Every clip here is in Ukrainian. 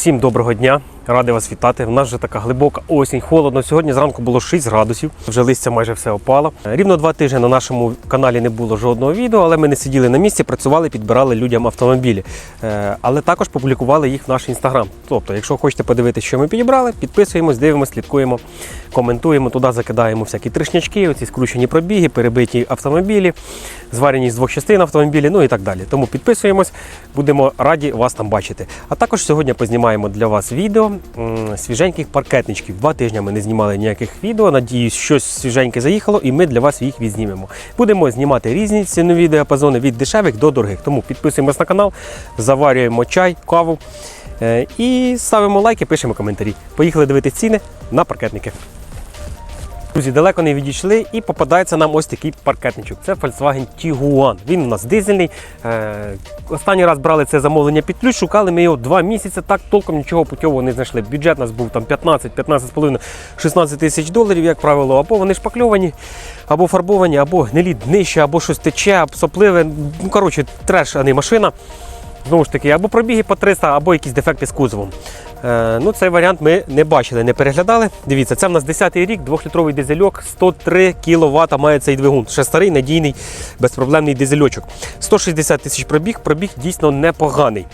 Всім доброго дня, радий вас вітати. У нас вже така глибока осінь, холодно. Сьогодні зранку було 6 градусів, вже листя майже все опало. Рівно два тижні на нашому каналі не було жодного відео, але ми не сиділи на місці, працювали, підбирали людям автомобілі. Е, Але також публікували їх в наш інстаграм. Тобто, якщо хочете подивитися, що ми підібрали, підписуємось, дивимося, слідкуємо, коментуємо, туди закидаємо всякі тришнячки, оці скручені пробіги, перебиті автомобілі, зварені з двох частин автомобілі, ну і так далі. Тому підписуємось, будемо раді вас там бачити. А також сьогодні познімаємо для вас відео свіженьких паркетничків. Два тижні ми не знімали ніяких відео. Надіюсь, щось свіженьке заїхало, і ми для вас їх відзнімемо. Будемо знімати різні цінові діапазони від дешевих до дорогих. Тому підписуємось на канал, заварюємо чай, каву е, і ставимо лайки, пишемо коментарі. Поїхали дивитися ціни на паркетники. Друзі, далеко не відійшли і попадається нам ось такий паркетничок. Це Volkswagen Tiguan. Він у нас дизельний. Е, останній раз брали це замовлення під ключ, шукали ми його два місяці, так толком нічого путьового не знайшли. Бюджет у нас був там 15, 15,5, 16 тисяч доларів, як правило, або вони шпакльовані, або фарбовані, або гнилі днище, або щось тече, або сопливе. Ну, коротше, треш, а не машина. Знову ж таки, або пробіги по 300, або якісь дефекти з кузовом. Е, ну, Цей варіант ми не бачили, не переглядали. Дивіться, це в нас 10-й рік, 2-літровий дизельок, 103 кВт має цей двигун. Ще старий, надійний, безпроблемний дизельочок. 160 тисяч пробіг, пробіг дійсно непоганий.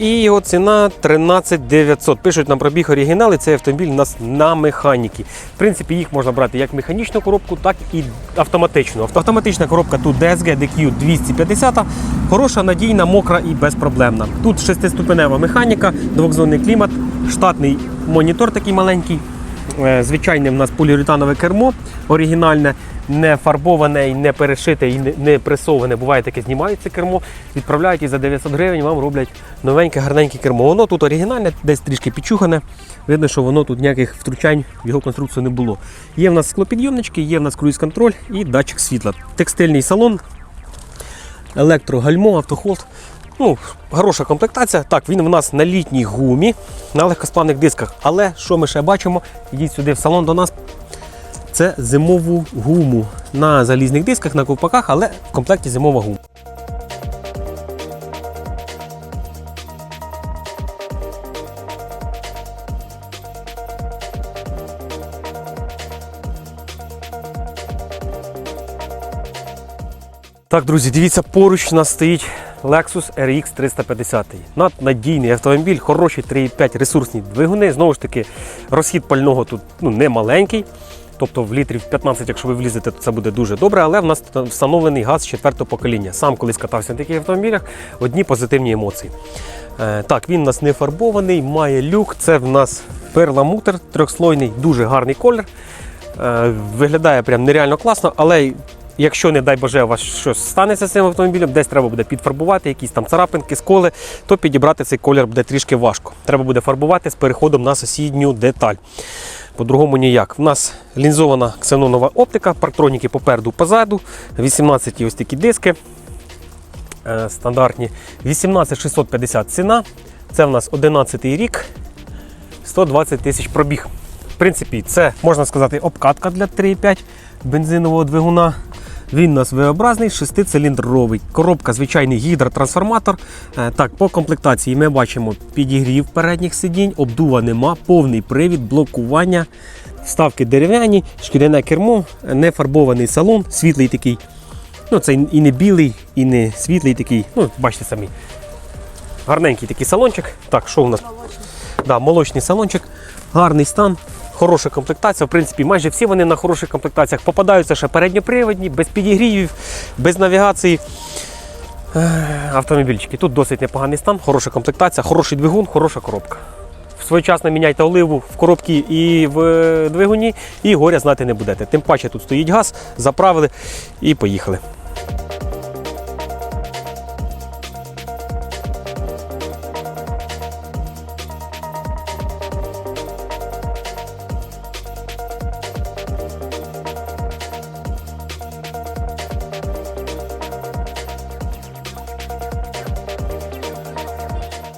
І його ціна 13 900. Пишуть нам пробіг оригінали, цей автомобіль у нас на механіки. В принципі, їх можна брати як механічну коробку, так і автоматичну. Автоматична коробка тут DSG DQ 250, хороша, надійна, мокра і безпроблемна. Тут шестиступенева механіка, двохзонний клімат, штатний монітор такий маленький. Е, Звичайне в нас поліуретанове кермо, оригінальне, не фарбоване, і не перешите і не, не пресоване. Буває таке, знімають це кермо, відправляють і за 900 гривень вам роблять новеньке, гарненьке кермо. Воно тут оригінальне, десь трішки підчухане. Видно, що воно тут ніяких втручань в його конструкцію не було. Є в нас склопідйомнички, є в нас круїз-контроль і датчик світла. Текстильний салон, електрогальмо, автохолд. Ну, хороша комплектація. Так, він в нас на літній гумі, на легкосплавних дисках. Але що ми ще бачимо? Йдіть сюди в салон до нас. Це зимову гуму на залізних дисках, на ковпаках, але в комплекті зимова гума. Так, друзі, дивіться, поруч у нас стоїть Lexus RX 350. Надійний автомобіль, хороші 3,5 ресурсні двигуни. Знову ж таки, розхід пального тут ну, не маленький. Тобто в літрів 15, якщо ви влізете, то це буде дуже добре, але в нас встановлений газ четвертого покоління. Сам колись катався на таких автомобілях, одні позитивні емоції. Е, так, він у нас не фарбований, має люк. Це в нас перламутр трьохслойний, дуже гарний колір. Е, виглядає прям нереально класно, але якщо, не дай Боже, у вас щось станеться з цим автомобілем, десь треба буде підфарбувати, якісь там царапинки, сколи, то підібрати цей колір буде трішки важко. Треба буде фарбувати з переходом на сусідню деталь. По-другому ніяк. У нас лінзована ксенонова оптика, парктроніки попереду, позаду, 18 ось такі диски е, стандартні. 18650 ціна. Це в нас 11 рік, 120 тисяч пробіг. В принципі, це можна сказати обкатка для 3,5 бензинового двигуна. Він у нас V-образний, шестициліндровий. Коробка, звичайний гідротрансформатор. Е, Так, по комплектації ми бачимо підігрів передніх сидінь, обдува нема, повний привід, блокування, вставки дерев'яні, шкіряне кермо, не фарбований салон, світлий такий. Ну, це і не білий, і не світлий такий. Ну, бачите самі. Гарненький такий салончик. Так, що у нас? Да, молочний салончик, гарний стан, хороша комплектація. В принципі, майже всі вони на хороших комплектаціях попадаються ще передньоприводні, без підігрівів, без навігації. Автомобільчики. Тут досить непоганий стан, хороша комплектація, хороший двигун, хороша коробка. Своєчасно міняйте оливу в коробці і в е, двигуні, і горя знати не будете. Тим паче тут стоїть газ, заправили і поїхали.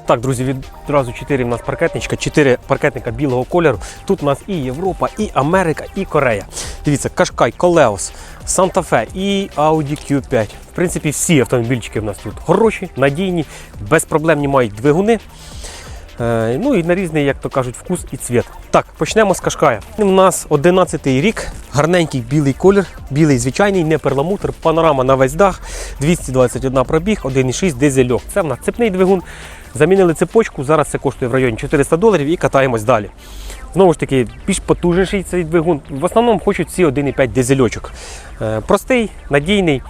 Так, друзі, відразу 4 в нас паркетничка, 4 паркетника білого кольору. Тут у нас і Європа, і Америка, і Корея. Дивіться, Кашкай, Колеос, Санта-Фе і Audi Q5. В принципі, всі автомобільчики в нас тут хороші, надійні, безпроблемні мають двигуни. Е, ну і на різний, як то кажуть, вкус і цвіт. Так, почнемо з кашкая. У нас 11-й рік, гарненький білий колір, білий звичайний, не перламутр, панорама на весь дах, 221 пробіг, 1,6 дизельок. Це в нас цепний двигун. Замінили цепочку, зараз це коштує в районі 400 доларів і катаємось далі. Знову ж таки, більш потужніший цей двигун. В основному хочуть всі 1,5 дизельочок. Е, простий, надійний.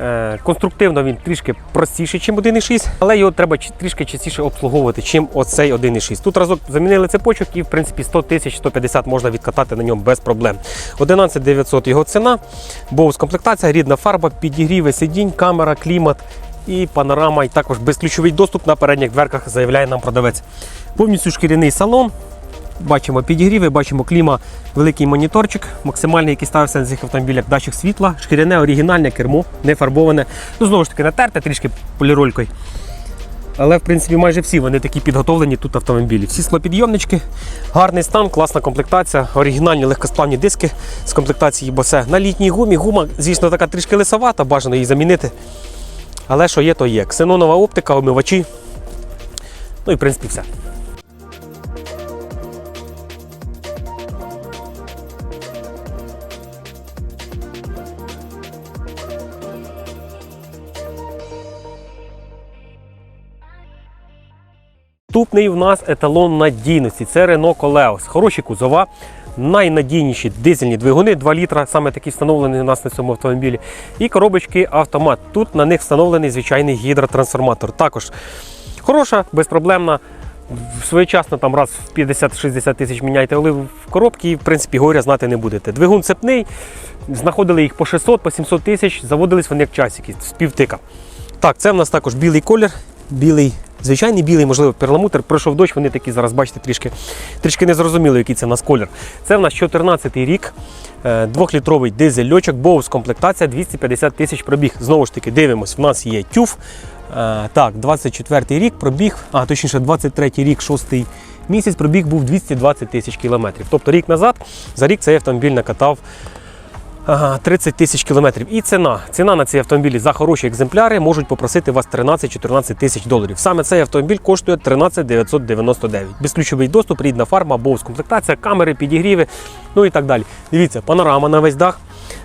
Е, Конструктивно він трішки простіший, ніж 1,6, але його треба трішки частіше обслуговувати, ніж оцей 1,6. Тут разок замінили цепочок і в принципі 100 тисяч 150 можна відкатати на ньому без проблем. 11 900 його ціна, боус комплектація, рідна фарба, підігріви сидінь, камера, клімат і панорама, і також безключовий доступ на передніх дверках, заявляє нам продавець. Повністю шкіряний салон. Бачимо підігріви, бачимо кліма, великий моніторчик, максимальний, який ставився на цих автомобілях, датчик світла, шкіряне оригінальне кермо, не фарбоване. Ну, знову ж таки, натерте трішки поліролькою. Але в принципі майже всі вони такі підготовлені тут автомобілі. Всі склопідйомнички, гарний стан, класна комплектація, оригінальні легкосплавні диски з комплектації Bose. На літній гумі. Гума, звісно, така трішки лисовата, бажано її замінити. Але що є, то є. Ксенонова оптика, омивачі. Ну і в принципі все. Наступний у нас еталон надійності. Це Renault Coleos. Хороші кузова, найнадійніші дизельні двигуни, 2 літра, саме такі встановлені у нас на цьому автомобілі. І коробочки автомат. Тут на них встановлений звичайний гідротрансформатор. Також хороша, безпроблемна. Своєчасно там раз в 50-60 тисяч міняйте олив в коробки і в принципі горя знати не будете. Двигун цепний, знаходили їх по 600, по 700 тисяч, заводились вони як часики, з півтика. Так, це в нас також білий колір, білий, звичайний білий, можливо, перламутр. Пройшов дощ, вони такі зараз, бачите, трішки, трішки не зрозуміло, який це в нас колір. Це в нас 14 рік, е, двохлітровий дизель-льочок, боус комплектація 250 тисяч пробіг. Знову ж таки, дивимось, в нас є тюф. Е, Так, 24-й рік пробіг, а точніше, 23-й рік, 6 місяць пробіг був 220 тисяч кілометрів. Тобто рік назад, за рік цей автомобіль накатав 30 тисяч кілометрів. І ціна. Ціна на ці автомобілі за хороші екземпляри можуть попросити вас 13-14 тисяч доларів. Саме цей автомобіль коштує 13 999. Безключовий доступ, рідна фарма, боус комплектація, камери, підігріви, ну і так далі. Дивіться, панорама на весь дах.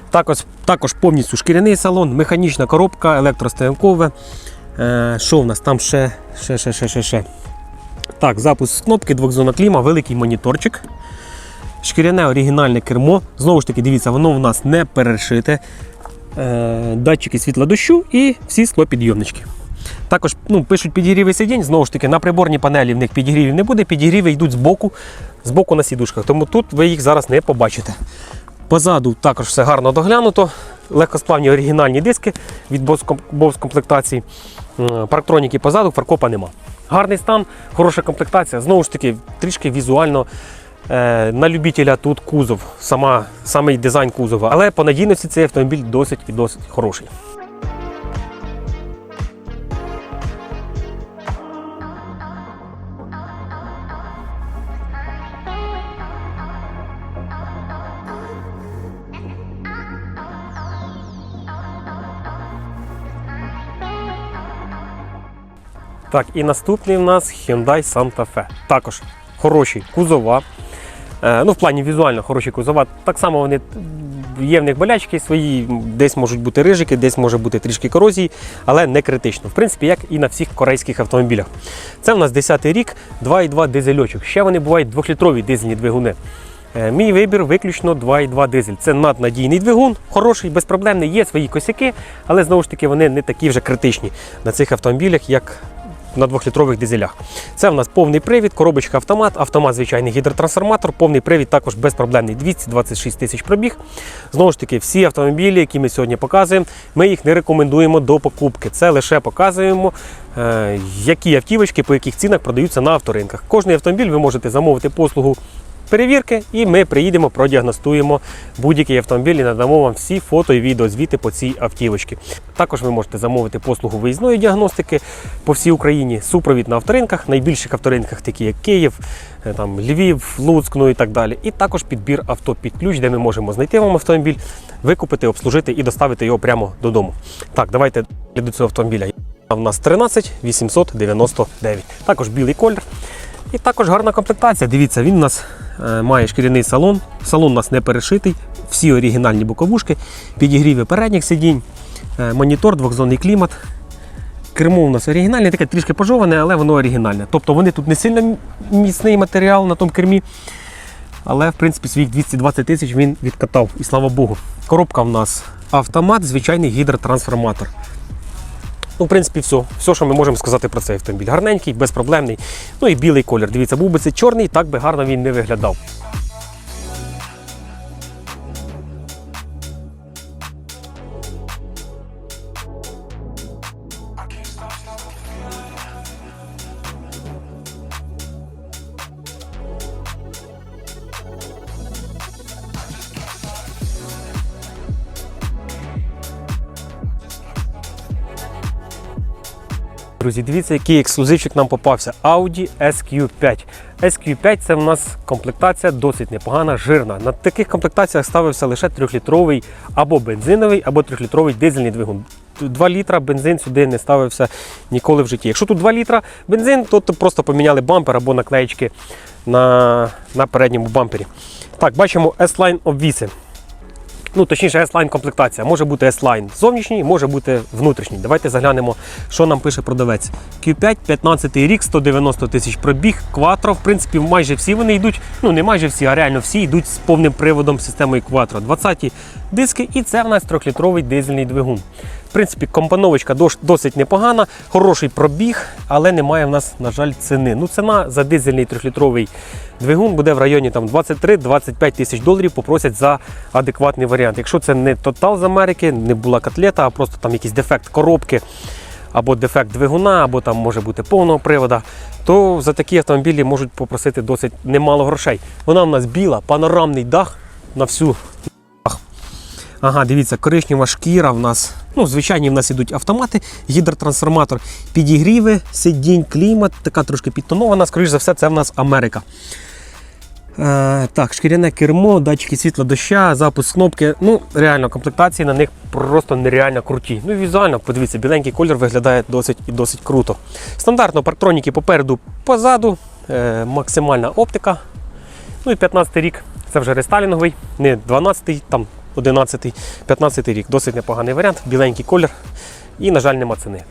Також, також повністю шкіряний салон, механічна коробка, електростоянкове. Е, що в нас там ще? Ще, ще, ще, ще, ще. Так, запуск з кнопки, двохзона кліма, великий моніторчик. Шкіряне оригінальне кермо. Знову ж таки, дивіться, воно в нас не перешите. Е, датчики світла дощу і всі склопідйомнички. Також ну, пишуть підігріви сидінь, знову ж таки, на приборній панелі в них підігрівів не буде, підігріви йдуть збоку, збоку на сідушках, тому тут ви їх зараз не побачите. Позаду також все гарно доглянуто. Легкосплавні оригінальні диски від Bose комплектації. Парктроніки позаду, фаркопа нема. Гарний стан, хороша комплектація. Знову ж таки, трішки візуально на любителя тут кузов, сама, самий дизайн кузова. Але по надійності цей автомобіль досить і досить хороший. Так, і наступний в нас Hyundai Santa Fe. Також хороші кузова. Е, ну, в плані візуально хороші кузова. Так само вони є в них болячки свої, десь можуть бути рижики, десь може бути трішки корозії, але не критично. В принципі, як і на всіх корейських автомобілях. Це в нас 10-й рік, 2,2 дизельочок. Ще вони бувають двохлітрові дизельні двигуни. Е, Мій вибір виключно 2,2 дизель. Це наднадійний двигун, хороший, безпроблемний, є свої косяки, але знову ж таки вони не такі вже критичні на цих автомобілях, як на двохлітрових дизелях. Це в нас повний привід, коробочка автомат, автомат звичайний гідротрансформатор, повний привід також безпроблемний 226 тисяч пробіг. Знову ж таки, всі автомобілі, які ми сьогодні показуємо, ми їх не рекомендуємо до покупки. Це лише показуємо, е, які автівочки, по яких цінах продаються на авторинках. Кожний автомобіль ви можете замовити послугу перевірки, і ми приїдемо, продіагностуємо будь-який автомобіль і надамо вам всі фото і відео звіти по цій автівочці. Також ви можете замовити послугу виїзної діагностики по всій Україні, супровід на авторинках, найбільших авторинках, такі як Київ, е, там, Львів, Луцьк, ну і так далі. І також підбір авто під ключ, де ми можемо знайти вам автомобіль, викупити, обслужити і доставити його прямо додому. Так, давайте до цього автомобіля. У нас 13 899. Також білий колір. І також гарна комплектація. Дивіться, він у нас має шкіряний салон. Салон у нас не перешитий, всі оригінальні боковушки, підігріви передніх сидінь, е, монітор, двохзонний клімат. Кермо у нас оригінальне, таке трішки пожоване, але воно оригінальне. Тобто вони тут не сильно міцний матеріал на тому кермі. Але в принципі своїх 220 тисяч він відкатав. І слава Богу. Коробка в нас автомат, звичайний гідротрансформатор. Ну, в принципі, все. Все, що ми можемо сказати про цей автомобіль. Гарненький, безпроблемний. Ну і білий колір. Дивіться, був би це чорний, так би гарно він не виглядав. Друзі, дивіться, який ексклюзивчик нам попався. Audi SQ5. SQ5 це в нас комплектація досить непогана, жирна. На таких комплектаціях ставився лише 3-літровий або бензиновий, або 3-літровий дизельний двигун. 2 літра бензин сюди не ставився ніколи в житті. Якщо тут 2 літра бензин, то просто поміняли бампер або наклеїчки на, на передньому бампері. Так, бачимо S-Line обвіси. Ну, точніше, S-Line комплектація. Може бути S-Line зовнішній, може бути внутрішній. Давайте заглянемо, що нам пише продавець. Q5, 15 рік, 190 тисяч пробіг, Quattro. В принципі, майже всі вони йдуть, ну не майже всі, а реально всі йдуть з повним приводом системою Quattro. 20 диски, і це в нас 3-літровий дизельний двигун. В принципі, компоновочка досить непогана, хороший пробіг, але немає в нас, на жаль, ціни. Ну, ціна за дизельний 3-літровий двигун буде в районі 23-25 тисяч доларів. Попросять за адекватний варіант. Якщо це не тотал з Америки, не була котлета, а просто там якийсь дефект коробки. Або дефект двигуна, або там може бути повного привода, то за такі автомобілі можуть попросити досить немало грошей. Вона в нас біла, панорамний дах на всю Ага, дивіться, коричнева шкіра в нас. Ну, звичайні в нас ідуть автомати, гідротрансформатор, підігріви, сидінь, клімат, така трошки підтонована. Скоріш за все, це в нас Америка. Е, так, шкіряне кермо, датчики світла доща, запуск кнопки. Ну, реально, комплектації на них просто нереально круті. Ну, візуально, подивіться, біленький колір виглядає досить і досить круто. Стандартно парктроніки попереду, позаду, е, максимальна оптика. Ну і 15 рік, це вже рестайлінговий, не 12-й, там 11-й, 15-й рік. Досить непоганий варіант, біленький колір. І, на жаль, нема ціни.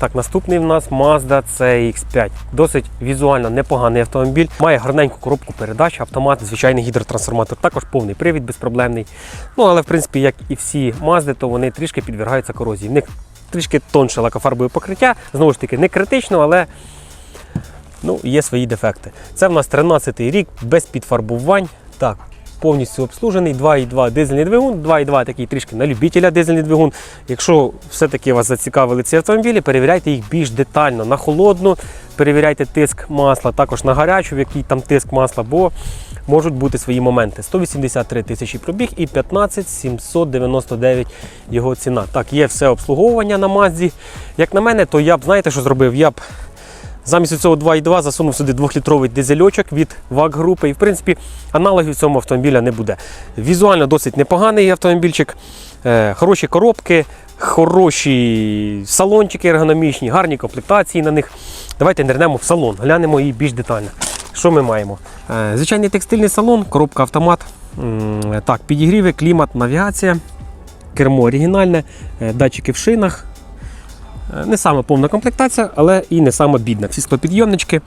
Так, наступний в нас Mazda CX5. Досить візуально непоганий автомобіль. Має гарненьку коробку передач, автомат, звичайний гідротрансформатор, також повний привід безпроблемний. Ну, але в принципі, як і всі Mazda, то вони трішки підвергаються корозії. В них трішки тонше лакофарбове покриття. Знову ж таки, не критично, але ну, є свої дефекти. Це в нас 13-й рік без підфарбувань. Так, повністю обслужений, 2,2 дизельний двигун, 2,2 такий трішки на любителя дизельний двигун. Якщо все-таки вас зацікавили ці автомобілі, перевіряйте їх більш детально на холодну, перевіряйте тиск масла, також на гарячу, в який там тиск масла, бо можуть бути свої моменти. 183 тисячі пробіг і 15 799 його ціна. Так, є все обслуговування на Мазді. Як на мене, то я б, знаєте, що зробив? Я б Замість цього 2,2 засунув сюди 2-літровий дизельочок від ВАГ групи. І в принципі аналогів цьому автомобіля не буде. Візуально досить непоганий автомобільчик, е, хороші коробки, хороші салончики ергономічні, гарні комплектації на них. Давайте нирнемо в салон, глянемо її більш детально. Що ми маємо? Е, Звичайний текстильний салон, коробка автомат. Так, підігріви, клімат, навігація, кермо оригінальне, е, датчики в шинах. Е, Не саме повна комплектація, але і не саме бідна. Всі склопідйомнички,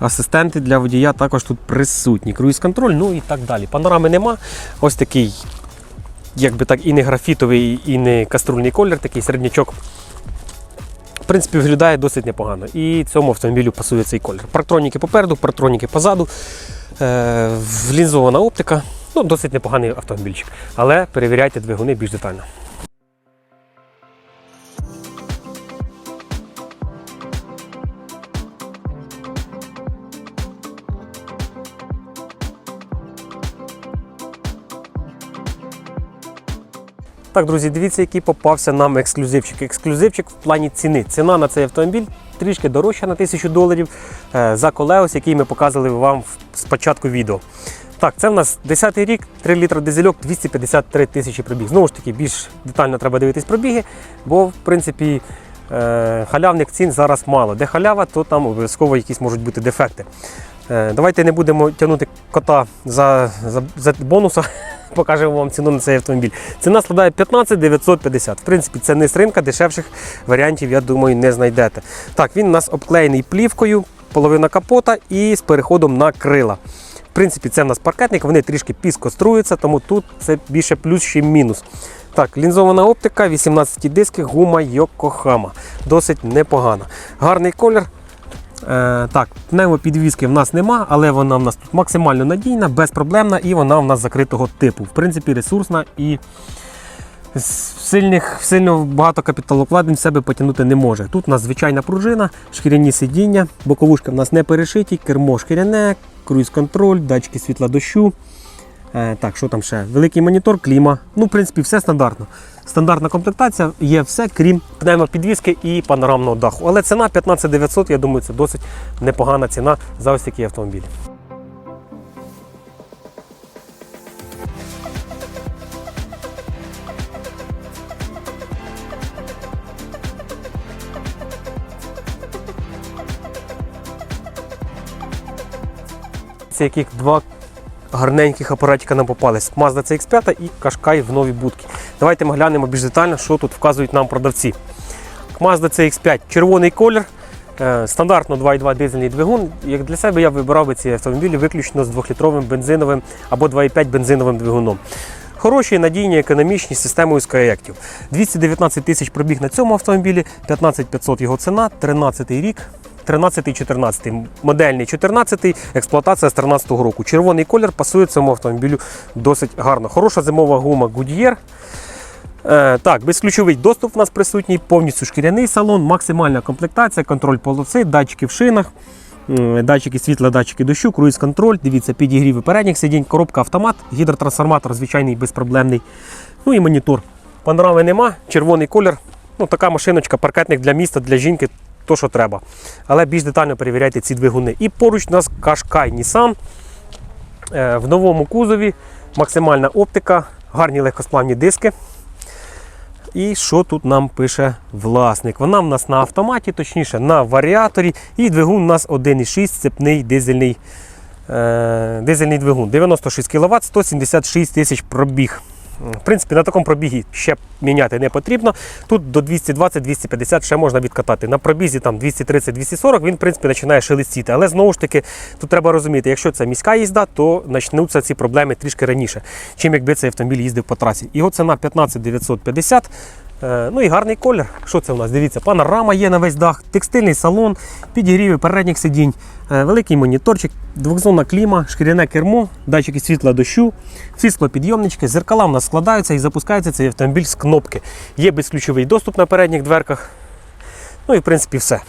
асистенти для водія також тут присутні. Круїз-контроль, ну і так далі. Панорами нема. Ось такий, якби так, і не графітовий, і не каструльний колір, такий середнячок. В принципі, виглядає досить непогано. І цьому автомобілю пасує цей колір. Парктроніки попереду, парктроніки позаду, е, влінзована оптика. Ну, досить непоганий автомобільчик. Але перевіряйте двигуни більш детально. Так, друзі, дивіться, який попався нам ексклюзивчик. Ексклюзивчик в плані ціни. Ціна на цей автомобіль трішки дорожча на 1000 доларів е, за колеос, який ми показували вам в- з початку відео. Так, це в нас 10-й рік, 3 літра дизельок, 253 тисячі пробіг. Знову ж таки, більш детально треба дивитись пробіги, бо в принципі е, халявних цін зараз мало. Де халява, то там обов'язково якісь можуть бути дефекти. Е, Давайте не будемо тягнути кота за, за, за бонуса. Покажемо вам ціну на цей автомобіль. Ціна складає 15 950. В принципі, це не з ринка, дешевших варіантів, я думаю, не знайдете. Так, він у нас обклеєний плівкою, половина капота і з переходом на крила. В принципі, це в нас паркетник, вони трішки піскоструються, тому тут це більше плюс, ніж мінус. Так, лінзована оптика, 18 диски, гума Йокохама. Досить непогана. Гарний колір. Е, так, пневмопідвізки в нас нема, але вона в нас тут максимально надійна, безпроблемна і вона в нас закритого типу. В принципі, ресурсна і сильних, сильно багато капіталовкладень в себе потягнути не може. Тут у нас звичайна пружина, шкіряні сидіння, боковушки в нас не перешиті, кермо шкіряне, круїз-контроль, датчики світла дощу. Е, так, що там ще? Великий монітор, кліма. Ну, в принципі, все стандартно. Стандартна комплектація, є все, крім пневмопідвіски і панорамного даху. Але ціна 15 900, я думаю, це досить непогана ціна за ось такий автомобіль. Це яких два гарненьких апаратика нам попались. Mazda CX5 і Qashqai в новій будці. Давайте ми глянемо більш детально, що тут вказують нам продавці. Mazda CX5 червоний колір. е, Стандартно 2,2 дизельний двигун. Як для себе я вибирав би ці автомобілі виключно з 2-літровим бензиновим або 2,5 бензиновим двигуном. Хороші, надійні, економічні з системою Skyactiv. 219 тисяч пробіг на цьому автомобілі, 15 500 його ціна, 13 рік. 13-14, модельний 14, експлуатація з 13 року. Червоний колір пасує цьому автомобілю досить гарно. Хороша зимова гума Goodyear. Е, так, безключовий доступ у нас присутній, повністю шкіряний салон, максимальна комплектація, контроль полоси, датчики в шинах, датчики світла, датчики дощу, круїз-контроль. Дивіться, підігріви передніх сидінь, коробка автомат, гідротрансформатор звичайний безпроблемний. Ну і монітор. Панорами нема, червоний колір. Ну, така машиночка, паркетник для міста, для жінки, то що треба. Але більш детально перевіряйте ці двигуни. І поруч у нас Qashqai Nissan. Е, В новому кузові максимальна оптика, гарні легкосплавні диски. І що тут нам пише власник? Вона в нас на автоматі, точніше на варіаторі. І двигун у нас 1,6 цепний дизельний, е, дизельний двигун. 96 кВт, 176 тисяч пробіг. В принципі, на такому пробігі ще міняти не потрібно. Тут до 220-250 ще можна відкатати. На пробізі там 230-240 він, в принципі, починає шелестіти. Але знову ж таки, тут треба розуміти, якщо це міська їзда, то почнуться ці проблеми трішки раніше, чим якби цей автомобіль їздив по трасі. Його ціна 15 950. Е, Ну і гарний колір. Що це у нас? Дивіться, панорама є на весь дах, текстильний салон, підігріви передніх сидінь, великий моніторчик, двохзонна кліма, шкіряне кермо, датчики світла дощу, всі склопідйомнички, зеркала у нас складаються і запускається цей автомобіль з кнопки. Є безключовий доступ на передніх дверках. Ну і в принципі все.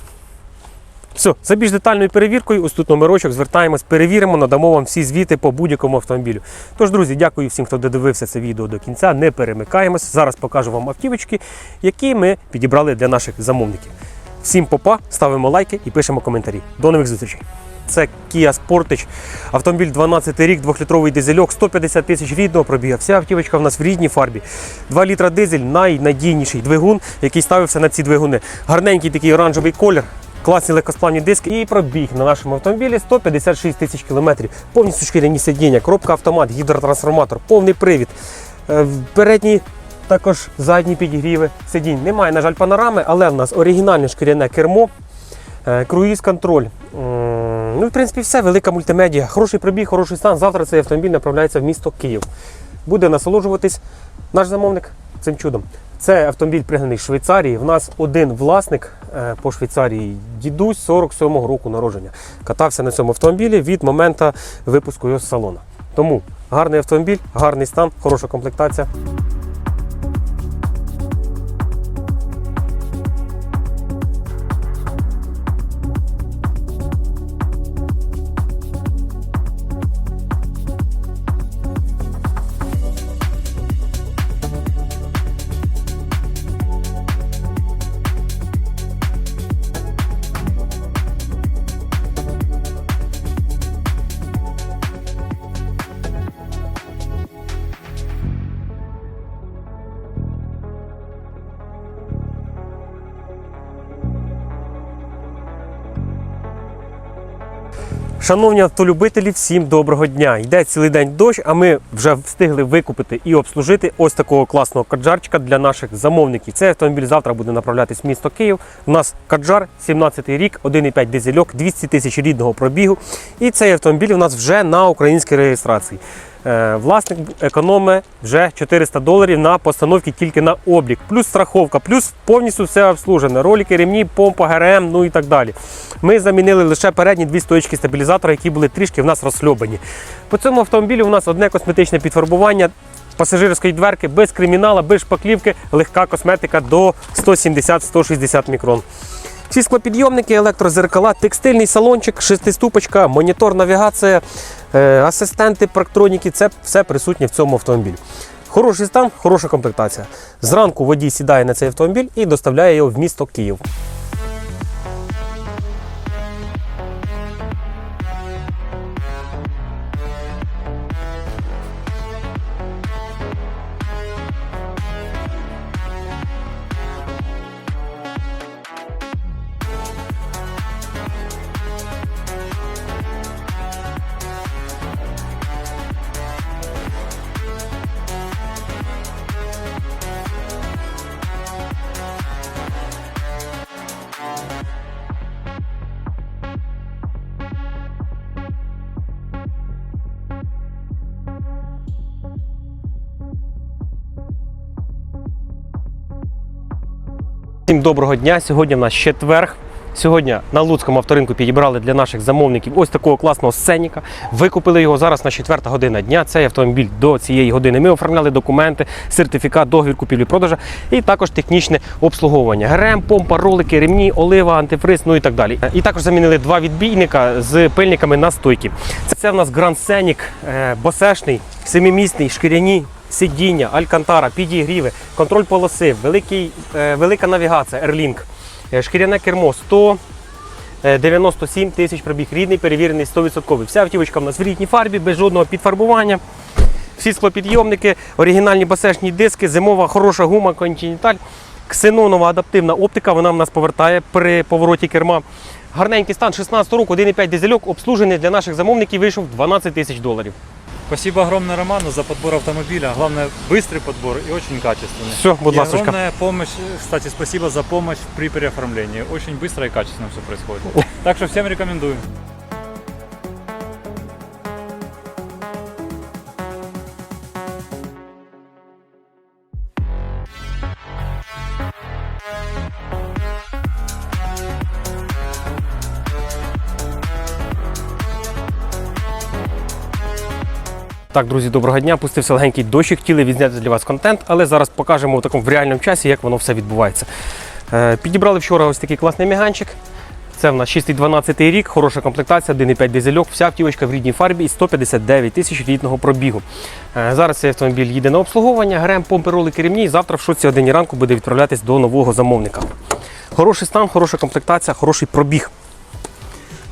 Все, за більш детальною перевіркою, ось тут номерочок, звертаємось, перевіримо, надамо вам всі звіти по будь-якому автомобілю. Тож, друзі, дякую всім, хто додивився це відео до кінця. Не перемикаємось. Зараз покажу вам автівочки, які ми підібрали для наших замовників. Всім попа, ставимо лайки і пишемо коментарі. До нових зустрічей. Це Kia Sportage, автомобіль 12 рік, 2-літровий дизельок, 150 тисяч рідного пробіга. Вся автівочка в нас в рідній фарбі. 2 літра дизель найнадійніший двигун, який ставився на ці двигуни. Гарненький такий оранжевий колір. Класні легкосплавні диски і пробіг на нашому автомобілі 156 тисяч кілометрів. Повністю шкіряні сидіння, коробка автомат, гідротрансформатор, повний привід. Е, Передні також задні підігріви сидінь. Немає, на жаль, панорами, але в нас оригінальне шкіряне кермо, е, круїз-контроль. Ну, в принципі, все, велика мультимедіа. Хороший пробіг, хороший стан. Завтра цей автомобіль направляється в місто Київ. Буде насолоджуватись наш замовник цим чудом. Це автомобіль пригнаний з Швейцарії. В нас один власник е, по Швейцарії, дідусь 47-го року народження. Катався на цьому автомобілі від моменту випуску його з салона. Тому гарний автомобіль, гарний стан, хороша комплектація. Шановні автолюбителі, всім доброго дня! Йде цілий день дощ, а ми вже встигли викупити і обслужити ось такого класного каджарчика для наших замовників. Цей автомобіль завтра буде направлятись в місто Київ. У нас каджар, 17 рік, 1,5 дизельок, 200 тисяч рідного пробігу. І цей автомобіль у нас вже на українській реєстрації. Е, Власник економить вже 400 доларів на постановки тільки на облік, плюс страховка, плюс повністю все обслужене. Ролики, ремні, помпа, ГРМ, ну і так далі. Ми замінили лише передні дві стоїчки стабілізатора, які були трішки в нас розсльобані. По цьому автомобілю у нас одне косметичне підфарбування. Пасажирської дверки без кримінала, без шпаклівки, легка косметика до 170-160 мікрон. Всі склопідйомники, електрозеркала, текстильний салончик, шестиступочка, монітор, навігація, е, асистенти, парктроніки це все присутнє в цьому автомобілі. Хороший стан, хороша комплектація. Зранку водій сідає на цей автомобіль і доставляє його в місто Київ. Всім доброго дня. Сьогодні в нас четверг. Сьогодні на Луцькому авторинку підібрали для наших замовників ось такого класного сценіка. Викупили його зараз на 4 година дня. Цей автомобіль до цієї години. Ми оформляли документи, сертифікат, договір купівлі-продажу і також технічне обслуговування. ГРМ, помпа, ролики, ремні, олива, антифриз, ну і так далі. І також замінили два відбійника з пильниками на стойки. Це, в нас Scenic, е, босешний, семимісний, шкіряні сидіння, алькантара, підігріви, контроль полоси, великий, е, велика навігація, Airlink, е, шкіряне кермо 197 тисяч пробіг, рідний, перевірений 100%. Вся автівочка в нас в рідній фарбі, без жодного підфарбування. Всі склопідйомники, оригінальні басешні диски, зимова хороша гума, континенталь, ксенонова адаптивна оптика, вона в нас повертає при повороті керма. Гарненький стан 16 року, 1,5 дизельок, обслужений для наших замовників вийшов 12 тисяч доларів. Спасибо огромное Роману за подбор автомобиля. Главное, быстрый подбор и очень качественный. Все, будь и ласка. огромная помощь, кстати, спасибо за помощь при переоформлении. Очень быстро и качественно все происходит. Так что всем рекомендую. Так, друзі, доброго дня. Пустився легенький дощик, хотіли відзняти для вас контент, але зараз покажемо в такому в реальному часі, як воно все відбувається. Е, підібрали вчора ось такий класний міганчик. Це в нас 612 рік, хороша комплектація, 1,5 дизельок, вся автівочка в рідній фарбі і 159 тисяч рідного пробігу. Е, зараз цей автомобіль їде на обслуговування, грем, помпи, ролики, ремні і завтра в шоці 1 ранку буде відправлятись до нового замовника. Хороший стан, хороша комплектація, хороший пробіг.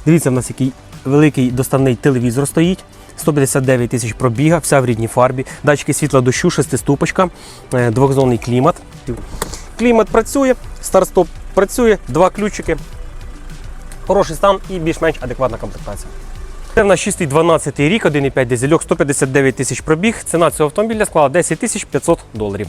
Дивіться, в нас який великий доставний телевізор стоїть. 159 тисяч пробіга, вся в рідній фарбі. Датчики світла дощу, шестиступочка, е, двохзонний клімат. Клімат працює, старт-стоп працює, два ключики. Хороший стан і більш-менш адекватна комплектація. Це в нас 612 рік, 1,5 дизельок, 159 тисяч пробіг. Ціна цього автомобіля склала 10 тисяч 500 доларів.